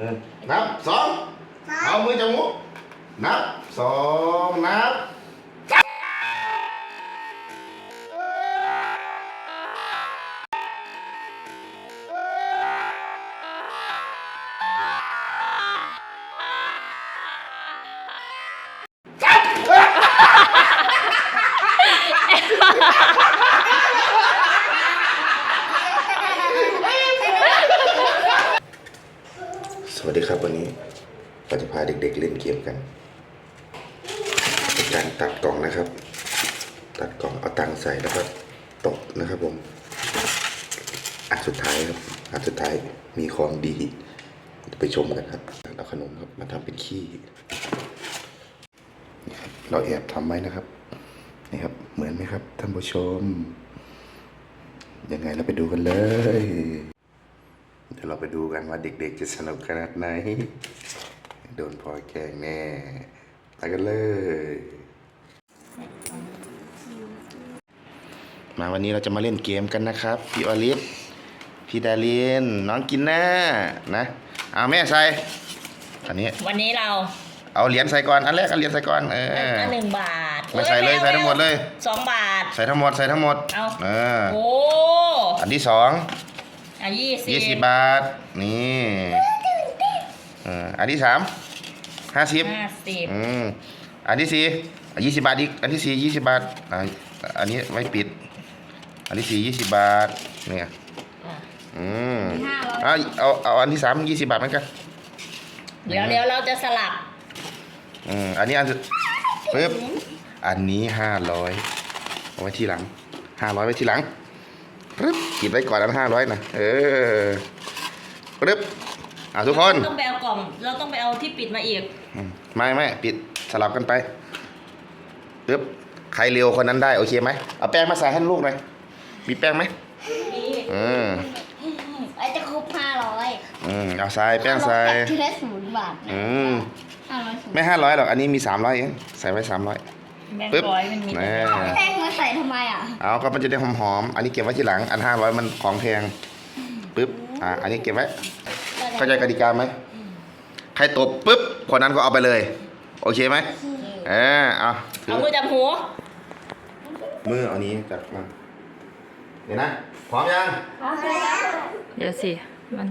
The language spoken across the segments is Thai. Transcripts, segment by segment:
เออนับสองเอามือจับงูนับสองนับ สวัสดีครับวันนี้เราจะพาเด็กๆเล่นเกมกันเป็นการตัดกล่องนะครับ ตัดกล่องเอาตังใส่แล้วก็ตบนะครับผมอันสุดท้ายครับอันสุดท้ายมีของดีไปชมกันครับเอาขนมครับมาทำเป็นขี้นี่ครับเราแอบทำไว้นะครับนี่ครับ เหมือนไหมครับท่านผู้ชมยังไงเราไปดูกันเลย เดี๋ยวเราไปดูกันว่าเด็กๆจะสนุกขนาดไหน โดนพลอยแกล้งแน่ไปกันเลย มาวันนี้เราจะมาเล่นเกมกันนะครับ พี่อลิสพี่ดารินน้องกินหน้านะเอาแม่ใส่อันนี้ วันนี้เราเอาเหรียญใส่ก่อนอันแรกเอาเหรียญใส่ก่อนเอออันหนึ่งบาทไม่ใส่เลยอ้ใส่ทั้งหมดเลยสองบาท ใส่ทั้งหมดใส่ทั้งหมดเอาเออโอ้อันที่สอง อะยี่สิบยี่สิบบาท นี่เอออันที่สามห้าสิบห้าสิบอืมอันที่สี่ยี่สิบบาทอีก อันที่สี่ยี่สิบบาทอ่าอันนี้ไว้ปิด อันที่สี่ยี่สิบบาท เนี่ยอะอืมเอาเอา เอาอันที่สามยี่สิบบาทเหมือนกัน เดี๋ยวเดี๋ยวเราจะสลับ อืม อันนี้อันสุดปึ๊บอันนี้ห้าร้อยเอาไว้ทีหลังห้าร้อยไว้ทีหลังปึ๊บ กิบไว้ก่อนอันห้าร้อยนะเออปึ๊บอะทุกคนต้องไปเอากล่อง เราต้องไปเอาที่ปิดมาอีก อืมไม่ไม่ปิดสลับกันไปปึ๊บใครเร็วคนนั้นได้โอเคไหมเอาแป้งมาใส่ให้ลูกหน่อยมีแป้งไหมนี่อืมไอ้จะครบห้าร้อยอืมเอาใส่แป้งใส่จะได้ศูนย์บาทอืมห้าร้อยศูนย์ไม่ห้าร้อยหรอกอันนี้มีสามร้อยเองใส่ไว้สามร้อย แบงปึ๊บ ค์ร้อยมันมีแน่แป้งมาใส่ ทำไมอะเอาก็มันจะได้หอมๆ อันนี้เก็บไว้ทีหลัง อันห้าร้อยมันของแพงปึ๊บ อ่า อันนี้เก็บไว้ เข้าใจกติกาไหม ใครตบปึ๊บ คนนั้นก็เอาไปเลย โอเคไหมเออเอาถืเอาอมือจับหัวมือเอานี้จับมันเดี๋ยวนะ พร้อมยัง เดี๋ยวสิ มัน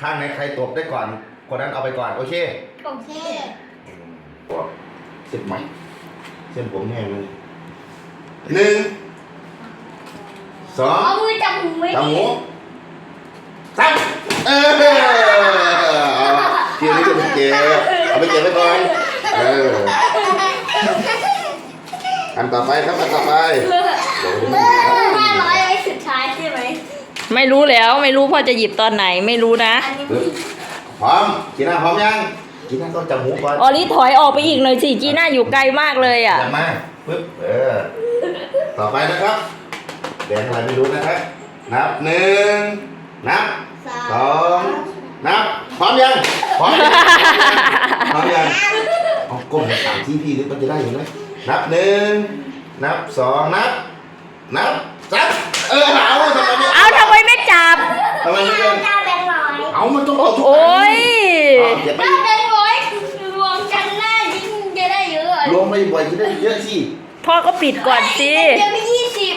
ข้างไหนใครตบได้ก่อน คนนั้นเอาไปก่อน โอเค โอเคเส้นไหมเส้นผมแห้งเลย หนึ่งสองเอามือจับหูไว้จับดิหูสามเออเอาเทียนนี้จะไปเก็บเอาไปเก็บไว้ก่อนเอออันต่อไปครับอันต่อไปเดี๋ยวจะไม่มีนะห้าร้อยไว้สุดท้ายใช่ไหมไม่รู้แล้วไม่รู้พ่อจะหยิบตอนไหนไม่รู้นะ อันนี้ปึ๊บพร้อมกินหน้าพร้อมยังกินหน้าต้องจับหูก่อนออลิถอยออกไปอีกหน่อยสิจีน่าอยู่ไกลมากเลยอะ จับมาปึ๊บเออ ต่อไปนะครับ แดงอะไรไม่รู้นะครับ นับหนึ่งนับสาสองนับพร้อมยังพร้อมยังพร้อมยังเอาก้มมาสามที่พี่หรือมันจะได้อยู่ไหมนับหนึ่งนับสองนับนับสามเออเอาทำไมไม่เอาทำไมไม่จับทำไมไม่เป็นเก้าแบงค์ร้อยเอามันต้องเอาทุกโอ้ยเอาเก็บไปเก้าแบงค์ร้อยรวมกันหน้ายิ่งจะได้เยอะรวมไปบ่อยจะได้เยอะสิ พ่อก็ปิดก่อนสิ เดี๋ยวไปยี่สิบ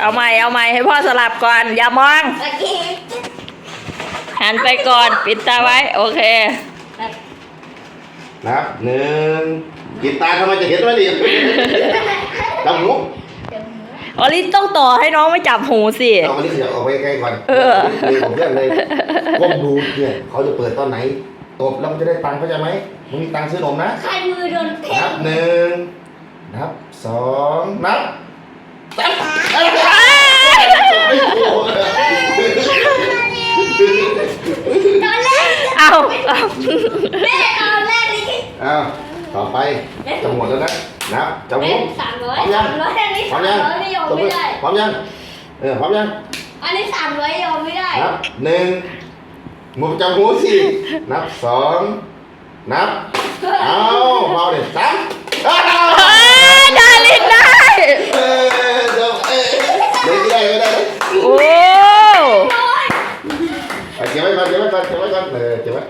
เอาใหม่เอาใหม่ให้พ่อสลับก่อน อย่ามอง โอเคหันไปก่อน ปิดตาไว้ โอเค นับหนึ่งปิดตาทำไมจะเห็นไหมดิจับหูออลิต้องต่อให้น้องไม่จับหูสิ เอาอันนี้ขยับออกไปใกล้ๆก่อนเออเลยผมเพื่อนเลยก้มดูเนี่ยเขาจะเปิดตอนไหนตบแล้วมันจะได้ตังค์เข้าใจไหมมึงมีตังค์ซื้อนมนะ ใครมือโดนเพ่นังบหนึ่ง นับสองนับสามเอ้ยไม่ถูกตอนแรกเอาเอาแม่ตอนแรกนี่อ้าวต่อไปจะหมดแล้วนะนับจะหมเล่ดนสามร้อยพร้อมยังสามร้อยอันนี้พร้อสามมยังร้อยนี่ยอมไม่ได้พร้อมยังเออพร้อมยังอันนี้สามร้อยยอมไม่ได้นับหนึ่งหมูจับหูสินับสองนับเอาเบาเด็ดสามอ้าว บินได้ เออเดี๋ยวเอ้ยเดี๋ยวได้ไม่ได้โอ้เอาเก็บไว้ก่อนเก็บไว้ก่อนเก็บไว้ก่อนเออเก็บไว้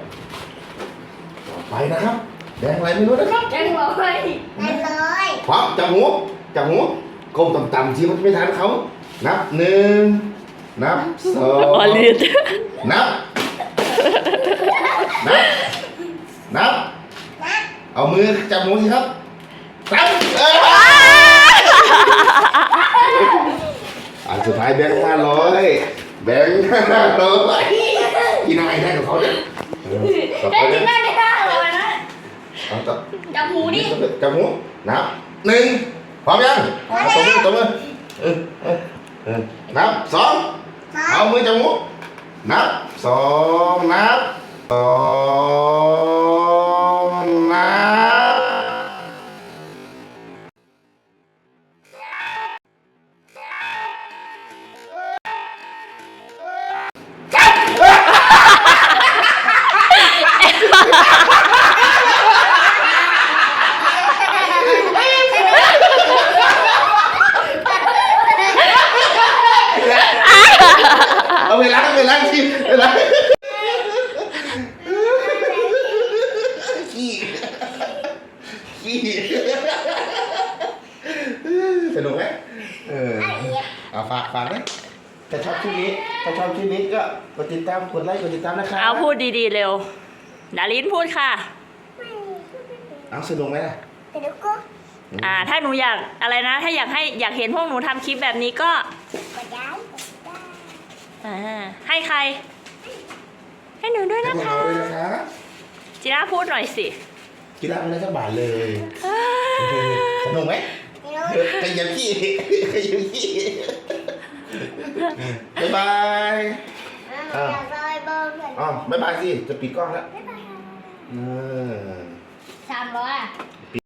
ไปนะครับ แดงอะไรไม่รู้นะครับยังบอกเลยได้เลยพร้อมจับหูจับหูก้มต่ำๆทีมันไม่ทันเขา นับหนึ่งนับสออ๋องลืดนับ นับ นับ เอามือจับหูสิครับสามเอ้ย อันสุดท้ายแบงค์ห้าร้อยแบงค์ห้าร้อยกินอะไรได้กับเขาเนี่ยเออต่อไปได้นะกินได้ไม่ได้เลยนะเอาต่อจับหูดิจับหูนับหนึ่งพร้อมยังเอาตบมือตบมือเออเออเออนับสองสอเอางมือจับหูนับสองนับสอง เอาเวลาเวลาทีเวลาขี้ขี้สนุกไหมเออเอาฝากฝากไหมถ้าชอบคลิปนี้ถ้าชอบคลิปนี้ก็กดติดตามกดไลค์กดติดตามนะครับเอาพูดดีๆเร็วดารินพูดค่ะ เอาสนุกไหมล่ะเดี๋ยวก็อ่าถ้าหนูอยากอะไรนะ ถ้าอยากให้อยากเห็นพวกหนูทำคลิปแบบนี้ก็กดย้าย อ่าให้ใคร ให้หนูด้วยให้นะพวกคะเราด้วยนะคะจีน่าพูดหน่อยสิกีฬาเป็นอะไรสักบาทเลยสนุกไหมเดี๋ยวขยันขี้ขยันขี้บ๊ายบายอ่าอยากลอยเบอร์เหมือนอ๋อบ๊ายบายสิ จะปิดกล้องแล้วเออสามร้อย